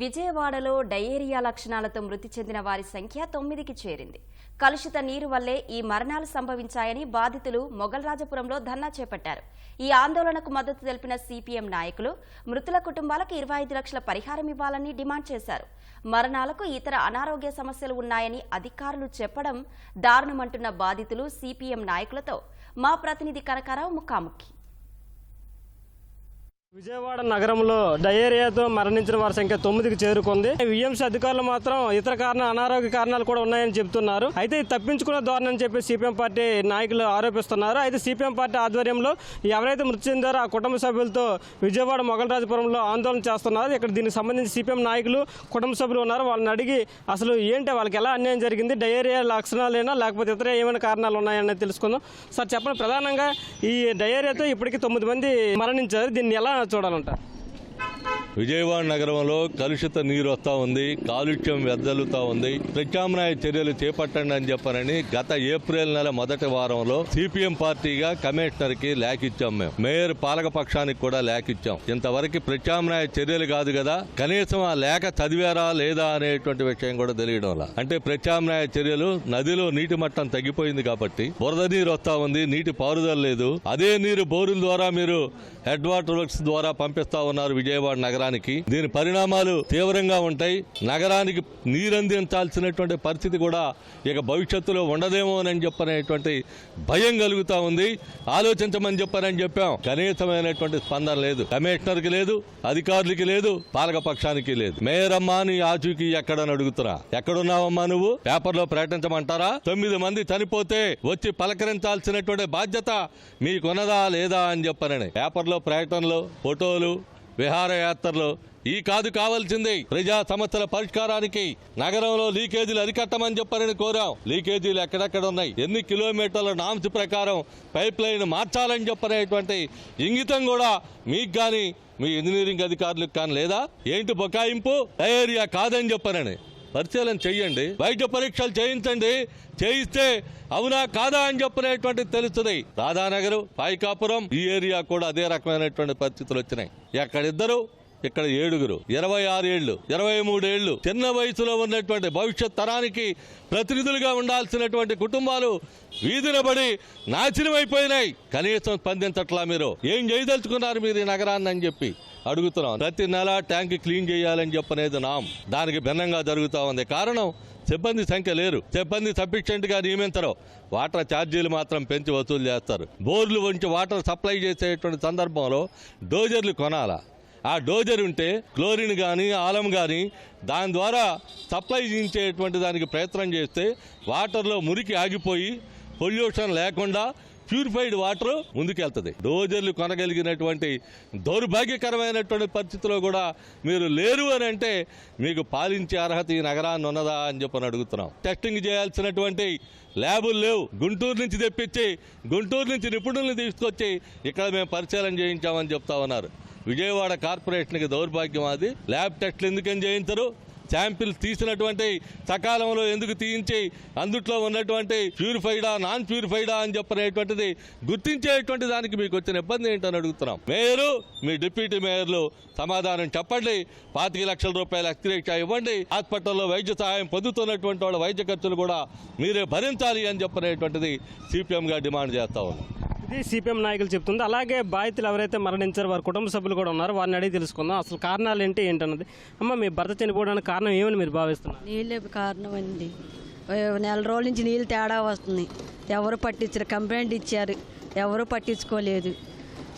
విజయవాడలో డయేరియా లక్షణాలతో మృతి చెందిన వారి సంఖ్య తొమ్మిదికి చేరింది. కలుషిత నీరు వల్లే ఈ మరణాలు సంభవించాయని బాధితులు మొగల్రాజపురంలో ధర్నా చేపట్టారు. ఈ ఆందోళనకు మద్దతు తెలిపిన సిపిఎం నాయకులు మృతుల కుటుంబాలకు ఇరవై ఐదు లక్షల పరిహారం ఇవ్వాలని డిమాండ్ చేశారు. మరణాలకు ఇతర అనారోగ్య సమస్యలు ఉన్నాయని అధికారులు చెప్పడం దారుణమంటున్న బాధితులు సిపిఎం నాయకులతో. మా ప్రతినిధి కనకారావు ముఖాముఖి. విజయవాడ నగరంలో డయేరియాతో మరణించిన వారి సంఖ్య తొమ్మిదికి చేరుకుంది. విఎంసీ అధికారులు మాత్రం ఇతర కారణ అనారోగ్య కారణాలు కూడా ఉన్నాయని చెబుతున్నారు. అయితే ఇది తప్పించుకునే ధోరణి అని చెప్పి సిపిఎం పార్టీ నాయకులు ఆరోపిస్తున్నారు. అయితే సిపిఎం పార్టీ ఆధ్వర్యంలో ఎవరైతే మృతి చెందారో ఆ కుటుంబ సభ్యులతో విజయవాడ మొగలరాజపురంలో ఆందోళన చేస్తున్నారు. ఇక్కడ దీనికి సంబంధించి సిపిఎం నాయకులు కుటుంబ సభ్యులు ఉన్నారు. వాళ్ళని అడిగి అసలు ఏంటి వాళ్ళకి ఎలా అన్యాయం జరిగింది డయేరియా లక్షణాలేనా లేకపోతే ఇతర ఏమైనా కారణాలు ఉన్నాయని తెలుసుకుందాం. సార్ చెప్పండి. ప్రధానంగా ఈ డయేరియాతో ఇప్పటికీ తొమ్మిది మంది మరణించారు. దీన్ని ఎలా చూడాలంట. విజయవాడ నగరంలో కలుషిత నీరు వస్తూ ఉంది కాలుష్యం వెదజల్లుతా ఉంది. ప్రత్యామ్నాయ చర్యలు చేపట్టండి అని చెప్పారని గత ఏప్రిల్ నెల మొదటి వారంలో సిపిఎం పార్టీగా కమిషనర్కి లేఖ ఇచ్చాం మేము. మేయర్ పాలక పక్షానికి కూడా లేఖ ఇచ్చాం ఇంతవరకు ప్రత్యామ్నాయ చర్యలు కాదు కదా కనీసం ఆ లేఖ చదివారా లేదా అనేటువంటి విషయం కూడా తెలియడం అంటే ప్రత్యామ్నాయ చర్యలు నదిలో నీటి మట్టం తగ్గిపోయింది కాబట్టి బురద నీరు వస్తా ఉంది నీటి పారుదల లేదు. అదే నీరు బోరుల ద్వారా మీరు హెడ్ వాటర్ వర్క్స్ ద్వారా పంపిస్తా ఉన్నారు విజయవాడ నగరం నగరానికి దీని పరిణామాలు తీవ్రంగా ఉంటాయి. నగరానికి నీరందించాల్సినటువంటి పరిస్థితి కూడా ఇక భవిష్యత్తులో ఉండదేమో అని చెప్పనేటువంటి భయం కలుగుతా ఉంది. ఆలోచించమని చెప్పారని చెప్పాం. కనీసమైనటువంటి స్పందన లేదు. కమిషనర్కి లేదు అధికారులకి లేదు పాలక పక్షానికి లేదు. మేయర్ అమ్మా నీ ఆచూకీ ఎక్కడని అడుగుతున్నా. ఎక్కడున్నావమ్మా నువ్వు? పేపర్లో ప్రకటించమంటారా? తొమ్మిది మంది చనిపోతే వచ్చి పలకరించాల్సినటువంటి బాధ్యత మీకున్నదా లేదా అని చెప్పనని. పేపర్లో ప్రకటనలు ఫోటోలు విహారయాత్రలు ఈ కాదు కావాల్సింది ప్రజా సమస్యల పరిష్కారానికి నగరంలో లీకేజీలు అరికట్టమని చెప్పారని కోరాం. లీకేజీలు ఎక్కడెక్కడ ఉన్నాయి? ఎన్ని కిలోమీటర్ల నామ్స్ ప్రకారం పైప్ లైన్ మార్చాలని చెప్పనేటువంటి ఇంగితం కూడా మీకు కానీ మీ ఇంజనీరింగ్ అధికారులకు కానీ లేదా? ఏంటి బొకాయింపు? డయేరియా కాదని చెప్పారని పరిశీలన చేయండి వైద్య పరీక్షలు చేయించండి. చేయిస్తే అవునా కాదా అని చెప్పినటువంటి తెలుస్తుంది. రాధానగర్ పాయికాపురం ఈ ఏరియా కూడా అదే రకమైనటువంటి పరిస్థితులు వచ్చినాయి. ఎక్కడిద్దరు? ఇక్కడ ఏడుగురు. ఇరవై ఆరు ఏళ్ళు ఇరవై మూడేళ్ళు చిన్న వయసులో ఉన్నటువంటి భవిష్యత్ తరానికి ప్రతినిధులుగా ఉండాల్సినటువంటి కుటుంబాలు వీధిన పడి నాశనమైపోయినాయి. కనీసం స్పందించట్లా మీరు. ఏం చేయదలుచుకున్నారు మీరు ఈ నగరాన్ని అని చెప్పి? అడుగుతున్నాం ప్రతి నెల ట్యాంక్ క్లీన్ చేయాలని చెప్పనేది నాం. దానికి భిన్నంగా జరుగుతూ ఉంది. కారణం సిబ్బంది సంఖ్య లేరు. సిబ్బంది సఫిషియెంట్గా నియమించరు. వాటర్ ఛార్జీలు మాత్రం పెంచి వసూలు చేస్తారు. బోర్లు ఉంచి వాటర్ సప్లై చేసేటువంటి సందర్భంలో డోజర్లు కొనాలా? ఆ డోజర్ ఉంటే క్లోరిన్ కానీ ఆలం కానీ దాని ద్వారా సప్లై చేయించేటువంటి దానికి ప్రయత్నం చేస్తే వాటర్లో మురికి ఆగిపోయి పొల్యూషన్ లేకుండా ప్యూరిఫైడ్ వాటర్ ముందుకెళ్తుంది. డోజర్లు కొనగలిగినటువంటి దౌర్భాగ్యకరమైనటువంటి పరిస్థితిలో కూడా మీరు లేరు అని అంటే మీకు పాలించే అర్హత ఈ నగరాన్ని ఉన్నదా అని చెప్పని అడుగుతున్నాం. టెస్టింగ్ చేయాల్సినటువంటి ల్యాబులు లేవు. గుంటూరు నుంచి తెప్పించి గుంటూరు నుంచి నిపుణుల్ని తీసుకొచ్చి ఇక్కడ మేము పరిశీలన చేయించామని చెప్తా ఉన్నారు. విజయవాడ కార్పొరేషన్కి దౌర్భాగ్యం అది. ల్యాబ్ టెస్టులు ఎందుకని చేయించరు? శాంపిల్స్ తీసినటువంటి సకాలంలో ఎందుకు తీయించి అందుట్లో ఉన్నటువంటి ప్యూరిఫైడా నాన్ ప్యూరిఫైడా అని చెప్పనేటువంటిది గుర్తించేటువంటి దానికి మీకు వచ్చిన ఇబ్బంది ఏంటని అడుగుతున్నాం. మేయరు మీ డిప్యూటీ మేయర్లు సమాధానం చెప్పండి. పాతిక లక్షల రూపాయల అతిరేక్ష ఇవ్వండి. హాస్పిటల్లో వైద్య సహాయం పొందుతున్నటువంటి వాళ్ళ వైద్య ఖర్చులు కూడా మీరే భరించాలి అని చెప్పనేటువంటిది సిపిఎంగా డిమాండ్ చేస్తా ఉన్నాం ఇది సిపిఎం నాయకులు చెప్తుంది. అలాగే బాధితులు ఎవరైతే మరణించారో వారి కుటుంబ సభ్యులు కూడా ఉన్నారు వారిని అడిగి తెలుసుకుందాం. అసలు కారణాలు ఏంటి ఏంటన్నది. అమ్మ మీ భర్త చనిపోవడానికి కారణం ఏమని మీరు భావిస్తున్నారు? నీళ్ళే కారణం అండి నెల రోజుల నుంచి నీళ్ళు తేడా వస్తుంది. ఎవరు పట్టించారు. కంప్లైంట్ ఇచ్చారు. ఎవరు పట్టించుకోలేదు.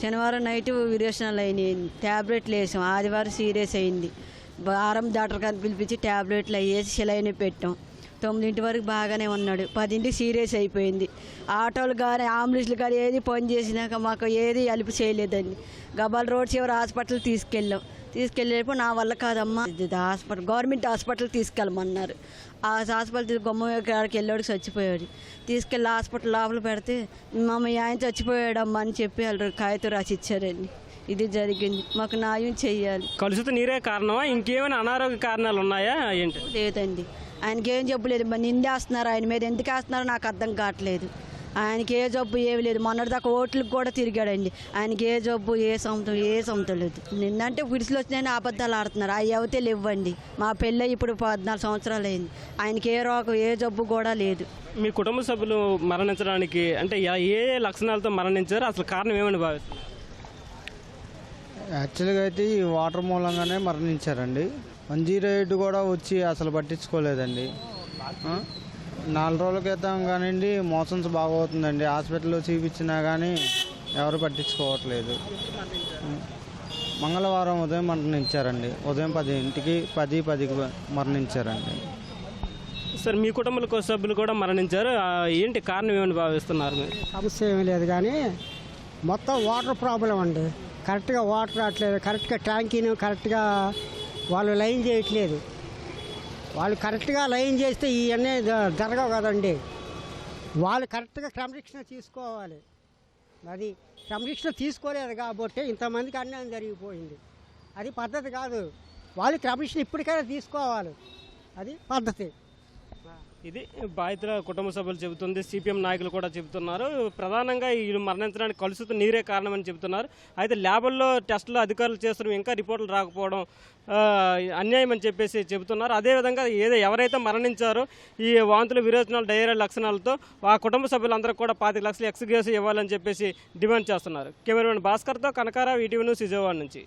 శనివారం నైట్ విరేషణలు అయినాయి. ట్యాబ్లెట్లు వేసాం. ఆదివారం సీరియస్ అయింది. వారం డాక్టర్ గారిని పిలిపించి ట్యాబ్లెట్లు వేసి సిలైన్ పెట్టాం. తొమ్మిదింటి వరకు బాగానే ఉన్నాడు. పదింటికి సీరియస్ అయిపోయింది. ఆటోలు కానీ అంబులెన్స్లు కానీ ఏది పని చేసినాక మాకు ఏది అలుపు చేయలేదండి. గబాల్ రోడ్ చివరి హాస్పిటల్ తీసుకెళ్ళాం. తీసుకెళ్ళేటప్పుడు నా వల్ల కాదమ్మా. ఇది హాస్పిటల్ గవర్నమెంట్ హాస్పిటల్ తీసుకెళ్ళమన్నారు. ఆ హాస్పిటల్ గొమ్మ కాడికి వెళ్ళాడు చచ్చిపోయాడు. తీసుకెళ్ళి హాస్పిటల్ లోపల పెడితే మా మీ ఆయన చచ్చిపోయాడమ్మా అని చెప్పి వాళ్ళు కాగితం రాసి ఇచ్చారండి. ఇది జరిగింది. మాకు న్యాయం చెయ్యాలి కలుషిత నీరే కారణమా? ఇంకేమైనా అనారోగ్య కారణాలు ఉన్నాయా? ఏంటి? లేదండి. ఆయనకి ఏం చెప్పలేదు మరి నిందేస్తున్నారు ఆయన మీద. ఎందుకు వేస్తున్నారో నాకు అర్థం కావట్లేదు. ఆయనకి ఏ జబ్బు ఏమి లేదు. మొన్నటిదాకా ఓట్లకు కూడా తిరిగాడండి. ఆయనకి ఏ జబ్బు ఏ సొంతం ఏ సొంతం లేదు. నిన్నంటే గుడిసెలు వచ్చినాయని అబద్ధాలు ఆడుతున్నారు. అవి అవుతే లేవండి. మా పెళ్ళి ఇప్పుడు పద్నాలుగు సంవత్సరాలు అయింది. ఆయనకి ఏ రోగం ఏ జబ్బు కూడా లేదు. మీ కుటుంబ సభ్యులు మరణించడానికి అంటే ఏ ఏ లక్షణాలతో మరణించారు? అసలు కారణం ఏమని భావిస్తున్నారు? యాక్చువల్గా అయితే ఈ వాటర్ మూలంగానే మరణించారండి. వన్ జీరో ఎయిట్ కూడా వచ్చి అసలు పట్టించుకోలేదండి? నాలుగు రోజుల క్రితం కానివ్వండి మోషన్స్ బాగా అవుతుందండి హాస్పిటల్లో చూపించినా కానీ ఎవరు పట్టించుకోవట్లేదు. మంగళవారం ఉదయం మరణించారండి. ఉదయం పదింటికి పది పదికి మరణించారండి. సార్ మీ కుటుంబ సభ్యులు కూడా మరణించారు. ఏంటి కారణం ఏమని భావిస్తున్నారు మీరు? సమస్య ఏమీ లేదు కానీ మొత్తం వాటర్ ప్రాబ్లం అండి. కరెక్ట్గా వాటర్ రావట్లేదు. కరెక్ట్గా ట్యాంకీని కరెక్ట్గా వాళ్ళు లైన్ చేయట్లేదు. వాళ్ళు కరెక్ట్గా లైన్ చేస్తే ఇవన్నీ జ- జరగవు కదండి. వాళ్ళు కరెక్ట్గా క్రమశిక్షణ తీసుకోవాలి. అది క్రమశిక్షణ తీసుకోలేదు కాబట్టి ఇంతమందికి అన్యాయం జరిగిపోయింది. అది పద్ధతి కాదు. వాళ్ళు క్రమశిక్షణ ఇప్పటికైనా తీసుకోవాలి. అది పద్ధతి. ఇది బాధితుల కుటుంబ సభ్యులు చెబుతుంది. సిపిఎం నాయకులు కూడా చెబుతున్నారు. ప్రధానంగా ఈ మరణించడానికి కలుషిత నీరే కారణమని చెబుతున్నారు. అయితే ల్యాబుల్లో టెస్టులు అధికారులు చేస్తున్న ఇంకా రిపోర్టులు రాకపోవడం అన్యాయం అని చెప్పేసి చెబుతున్నారు. అదేవిధంగా ఏదో ఎవరైతే మరణించారో ఈ వాంతులు విరోచనాలు డయేరియా లక్షణాలతో ఆ కుటుంబ సభ్యులందరూ కూడా పాతిక లక్షలు ఎక్స్గ్రేస్ ఇవ్వాలని చెప్పేసి డిమాండ్ చేస్తున్నారు. కెమెరామెన్ భాస్కర్తో కనకారావు ఈటీవీ న్యూస్ విజయవాడ నుంచి.